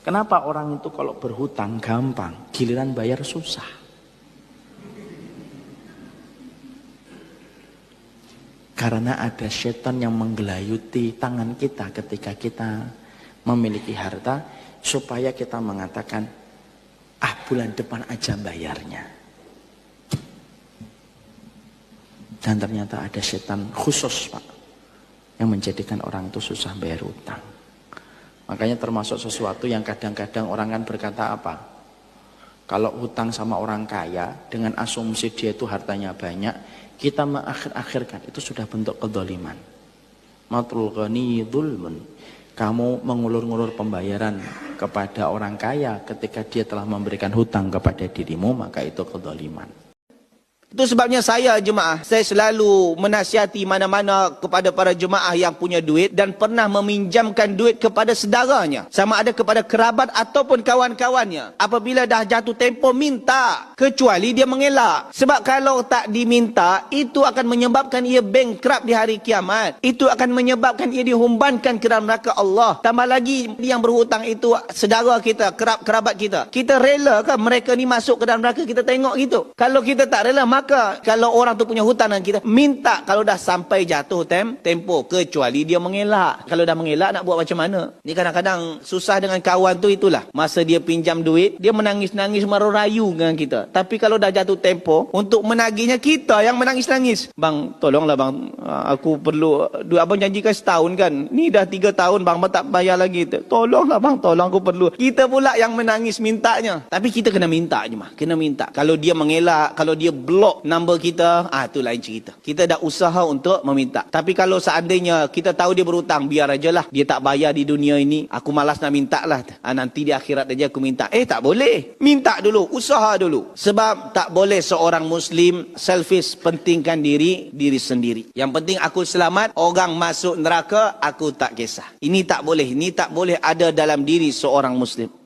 Kenapa orang itu kalau berhutang gampang, giliran bayar susah? Karena ada setan yang menggelayuti tangan kita ketika kita memiliki harta supaya kita mengatakan ah bulan depan aja bayarnya. Dan ternyata ada setan khusus Pak yang menjadikan orang itu susah bayar utang. Makanya termasuk sesuatu yang kadang-kadang orang kan berkata apa? Kalau hutang sama orang kaya dengan asumsi dia itu hartanya banyak, kita mengakhir-akhirkan itu sudah bentuk kedoliman. Matrul ghani dhulmun. Kamu mengulur-ngulur pembayaran kepada orang kaya ketika dia telah memberikan hutang kepada dirimu, maka itu kedoliman. Itu sebabnya saya jemaah, saya selalu menasihati mana-mana kepada para jemaah yang punya duit dan pernah meminjamkan duit kepada sedaranya. Sama ada kepada kerabat ataupun kawan-kawannya. Apabila dah jatuh tempoh minta. Kecuali dia mengelak. Sebab kalau tak diminta, itu akan menyebabkan ia bankrupt di hari kiamat. Itu akan menyebabkan ia dihumbankan ke dalam neraka Allah. Tambah lagi yang berhutang itu sedara kita, kerab kerabat kita. Kita rela ke mereka ni masuk ke dalam neraka kita tengok gitu. Kalau kita tak rela, maka kalau orang tu punya hutang dengan kita, minta kalau dah sampai jatuh tem, tempo. Kecuali dia mengelak. Kalau dah mengelak nak buat macam mana? Ni kadang-kadang susah dengan kawan tu itulah. Masa dia pinjam duit, dia menangis-nangis rayu dengan kita. Tapi kalau dah jatuh tempo, untuk menagihnya kita yang menangis-nangis. Bang, tolonglah bang. Ah, Aku perlu, duit abang janjikan setahun kan. Ni dah tiga tahun bang, tak bayar lagi. Tolonglah bang, tolong aku perlu. Kita pula yang menangis mintanya. Tapi kita kena minta je mah. Kena minta. Kalau dia mengelak, kalau dia block number kita, ah tu lain cerita. Kita dah usaha untuk meminta. Tapi kalau seandainya kita tahu dia berhutang, biar aja lah. Dia tak bayar di dunia ini. Aku malas nak minta lah. Ah, nanti di akhirat aja aku minta. Eh tak boleh. Minta dulu. Usaha dulu. Sebab tak boleh seorang Muslim selfish pentingkan diri diri sendiri. Yang penting aku selamat. Orang masuk neraka, aku tak kisah. Ini tak boleh. Ini tak boleh ada dalam diri seorang Muslim.